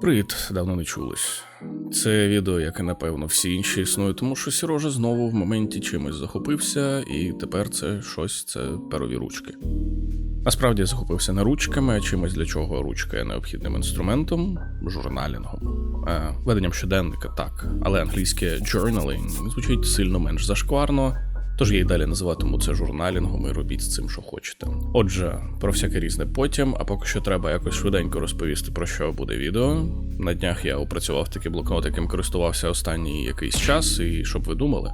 Привіт, давно не чулись. Це відео, як і напевно всі інші, існує, тому що Сірожа знову в моменті чимось захопився, і тепер це щось це перові ручки. Насправді захопився не ручками, а чимось для чого ручка є необхідним інструментом журналінгом. Е, веденням щоденника так, але англійське journaling звучить сильно менш зашкварно. Тож я й далі називатиму це журналінгом і робіть з цим, що хочете. Отже, про всяке різне потім, а поки що треба якось швиденько розповісти про що буде відео. На днях я опрацював такий блокнот, яким користувався останній якийсь час, і щоб ви думали,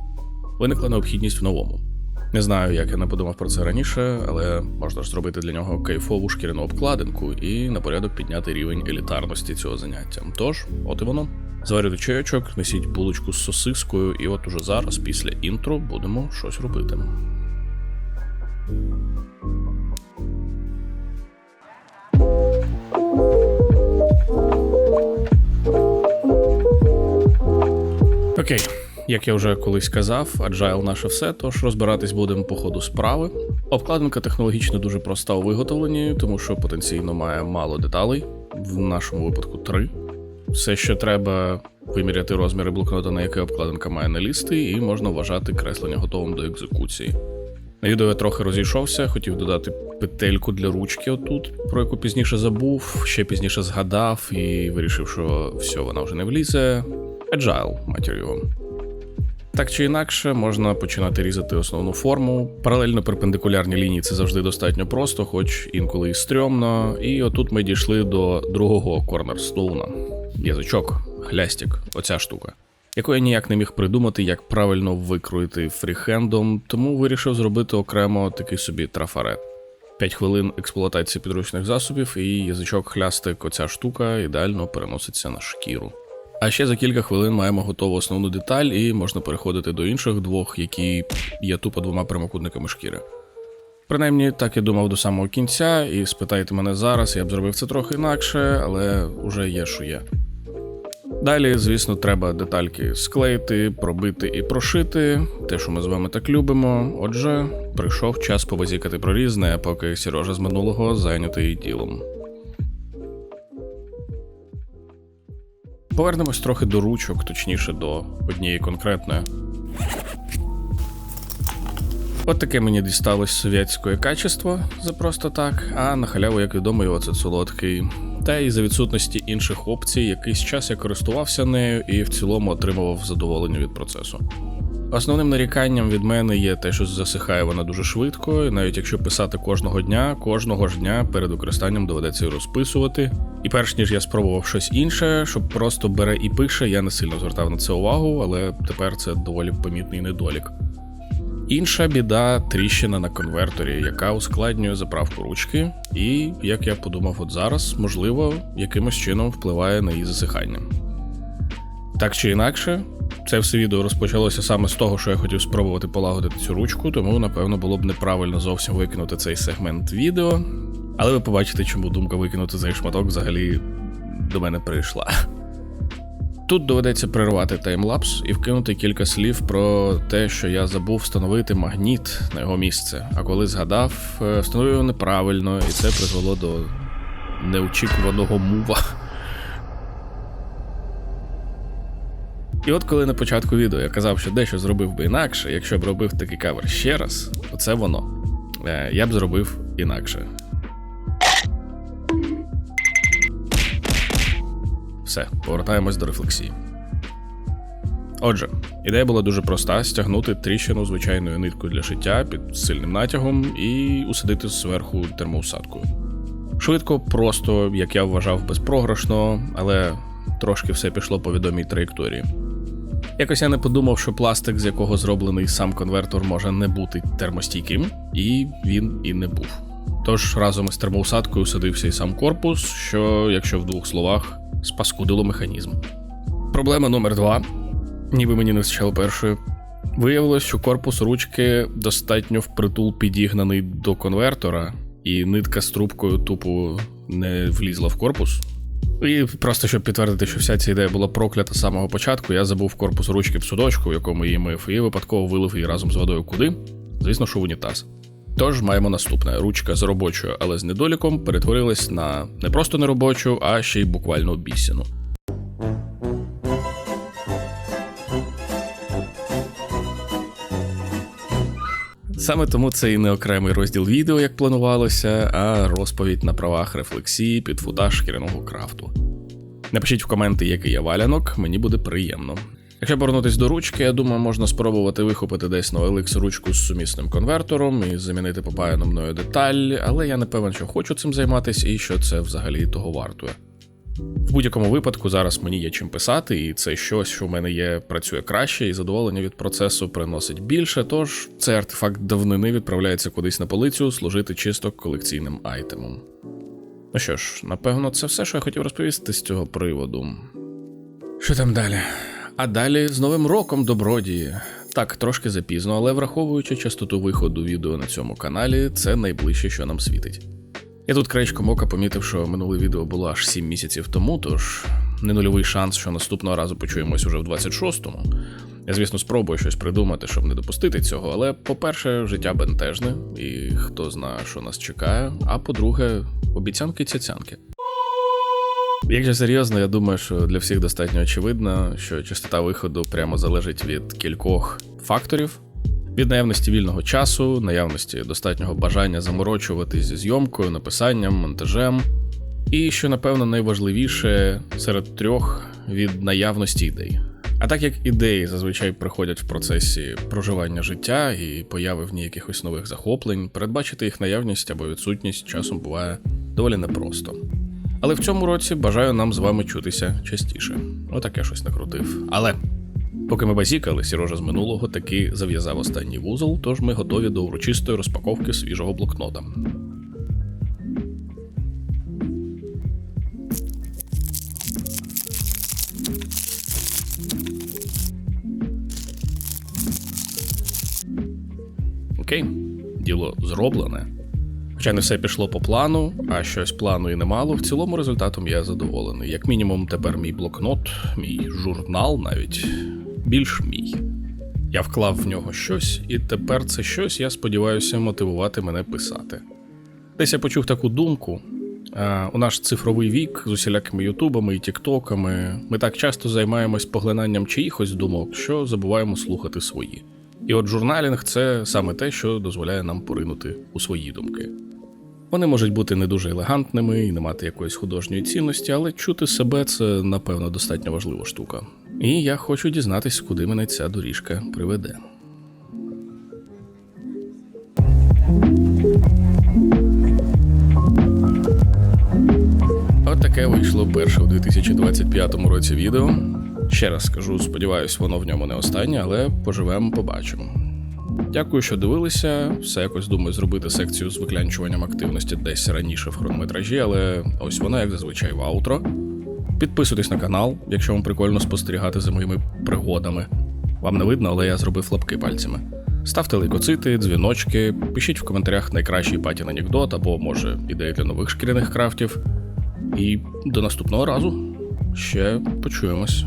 виникла необхідність в новому. Не знаю, як я не подумав про це раніше, але можна ж зробити для нього кайфову шкіряну обкладинку і на порядок підняти рівень елітарності цього заняття. Тож, от і воно. Зварюйте чайочок, несіть булочку з сосискою, і от уже зараз, після інтро, будемо щось робити. Окей, як я вже колись казав, Agile наше все, тож розбиратись будемо по ходу справи. Обкладинка технологічно дуже проста у виготовленні, тому що потенційно має мало деталей, в нашому випадку три. Все, що треба, виміряти розміри блокнота, на який обкладинка має налізти, і можна вважати креслення готовим до екзекуції. На відео я трохи розійшовся, хотів додати петельку для ручки отут, про яку пізніше забув, ще пізніше згадав і вирішив, що все, вона вже не влізе. Agile, матір його. Так чи інакше, можна починати різати основну форму. Паралельно перпендикулярні лінії це завжди достатньо просто, хоч інколи і стрьомно. І отут ми дійшли до другого корнерстоуна. Язичок, хлястик, оця штука, яку я ніяк не міг придумати, як правильно викроїти фріхендом, тому вирішив зробити окремо такий собі трафарет. 5 хвилин експлуатації підручних засобів, і язичок хлястик, оця штука ідеально переноситься на шкіру. А ще за кілька хвилин маємо готову основну деталь, і можна переходити до інших двох, які є тупо двома прямокутниками шкіри. Принаймні, так я думав до самого кінця, і спитайте мене зараз, я б зробив це трохи інакше, але уже є, що є. Далі, звісно, треба детальки склеїти, пробити і прошити, те, що ми з вами так любимо. Отже, прийшов час побазікати про різне, поки Сірожа з минулого зайнятий ділом. Повернемось трохи до ручок, точніше до однієї конкретної. От таке мені дісталось совєтське качество за просто так, а на халяву, як відомо, його це солодкий. Та і за відсутності інших опцій, якийсь час я користувався нею і в цілому отримував задоволення від процесу. Основним наріканням від мене є те, що засихає вона дуже швидко, і навіть якщо писати кожного дня, кожного ж дня перед використанням доведеться розписувати. І перш ніж я спробував щось інше, що просто бере і пише, я не сильно звертав на це увагу, але тепер це доволі помітний недолік. Інша біда тріщина на конверторі, яка ускладнює заправку ручки, і, як я подумав от зараз, можливо, якимось чином впливає на її засихання. Так чи інакше, це все відео розпочалося саме з того, що я хотів спробувати полагодити цю ручку, тому напевно було б неправильно зовсім викинути цей сегмент відео. Але ви побачите, чому думка викинути цей шматок взагалі до мене прийшла. Тут доведеться перервати таймлапс і вкинути кілька слів про те, що я забув встановити магніт на його місце. А коли згадав, е, встановив неправильно, і це призвело до неочікуваного мува. І от коли на початку відео я казав, що дещо зробив би інакше, якщо б робив такий кавер ще раз, то це воно. Е, Я б зробив інакше. Все, повертаємось до рефлексії. Отже, ідея була дуже проста: стягнути тріщину звичайною ниткою для шиття під сильним натягом і усадити зверху термоусадкою. Швидко, просто, як я вважав, безпрограшно, але трошки все пішло по відомій траєкторії. Якось я не подумав, що пластик, з якого зроблений сам конвертор, може не бути термостійким, і він і не був. Тож разом із термоусадкою садився і сам корпус, що, якщо в двох словах, спаскудило механізм. Проблема номер два, ніби мені не вистачало першої. Виявилось, що корпус ручки достатньо впритул підігнаний до конвертора, і нитка з трубкою тупо не влізла в корпус. І просто щоб підтвердити, що вся ця ідея була проклята з самого початку, я забув корпус ручки в судочку, в якому її мив, і випадково вилив її разом з водою куди. Звісно, що в унітаз. Тож маємо наступне: ручка з робочою, але з недоліком перетворилась на не просто неробочу, а ще й буквально обіцяну. Саме тому це і не окремий розділ відео, як планувалося, а розповідь на правах рефлексії під футаж шкіряного крафту. Напишіть в коменти, який я валянок, мені буде приємно. Якщо повернутись до ручки, я думаю, можна спробувати вихопити десь на OLX ручку з сумісним конвертором і замінити попаяну мною деталь, але я не певен, що хочу цим займатися і що це взагалі того вартує. В будь-якому випадку зараз мені є чим писати, і це щось, що в мене є, працює краще, і задоволення від процесу приносить більше. Тож цей артефакт давнини відправляється кудись на полицю служити чисто колекційним айтемом. Ну що ж, напевно, це все, що я хотів розповісти з цього приводу. Що там далі? А далі з Новим роком добродії. Так, трошки запізно, але враховуючи частоту виходу відео на цьому каналі, це найближче, що нам світить. Я тут краєчком ока помітив, що минуле відео було аж 7 місяців тому, тож не нульовий шанс, що наступного разу почуємось уже в 26-му. Я, звісно, спробую щось придумати, щоб не допустити цього, але, по-перше, життя бентежне, і хто знає, що нас чекає. А по-друге, обіцянки цяцянки. Якщо серйозно, я думаю, що для всіх достатньо очевидно, що частота виходу прямо залежить від кількох факторів: від наявності вільного часу, наявності достатнього бажання заморочуватись зі зйомкою, написанням, монтажем. І що, напевно, найважливіше серед трьох від наявності ідей. А так як ідеї зазвичай приходять в процесі проживання життя і появи в ній якихось нових захоплень, передбачити їх наявність або відсутність часом буває доволі непросто. Але в цьому році бажаю нам з вами чутися частіше. Отаке щось накрутив. Але поки ми базікали, Сірожа з минулого таки зав'язав останній вузол, тож ми готові до урочистої розпаковки свіжого блокнота. Окей, діло зроблене. Хоча не все пішло по плану, а щось плану і немало, в цілому результатом я задоволений. Як мінімум, тепер мій блокнот, мій журнал навіть більш мій. Я вклав в нього щось, і тепер це щось, я сподіваюся, мотивувати мене писати. Десь я почув таку думку. У наш цифровий вік з усілякими ютубами і тіктоками ми так часто займаємось поглинанням чиїхось думок, що забуваємо слухати свої. І от журналінг це саме те, що дозволяє нам поринути у свої думки. Вони можуть бути не дуже елегантними і не мати якоїсь художньої цінності, але чути себе це, напевно, достатньо важлива штука. І я хочу дізнатись, куди мене ця доріжка приведе. От таке вийшло перше у 2025 році відео. Ще раз скажу, сподіваюсь, воно в ньому не останнє, але поживемо, побачимо. Дякую, що дивилися. Все якось думаю зробити секцію з виклянчуванням активності десь раніше в хронометражі, але ось вона, як зазвичай, в аутро. Підписуйтесь на канал, якщо вам прикольно спостерігати за моїми пригодами. Вам не видно, але я зробив лапки пальцями. Ставте лайкоцити, дзвіночки, пишіть в коментарях найкращий патін анекдот або, може, ідеї для нових шкіряних крафтів. І до наступного разу ще почуємось.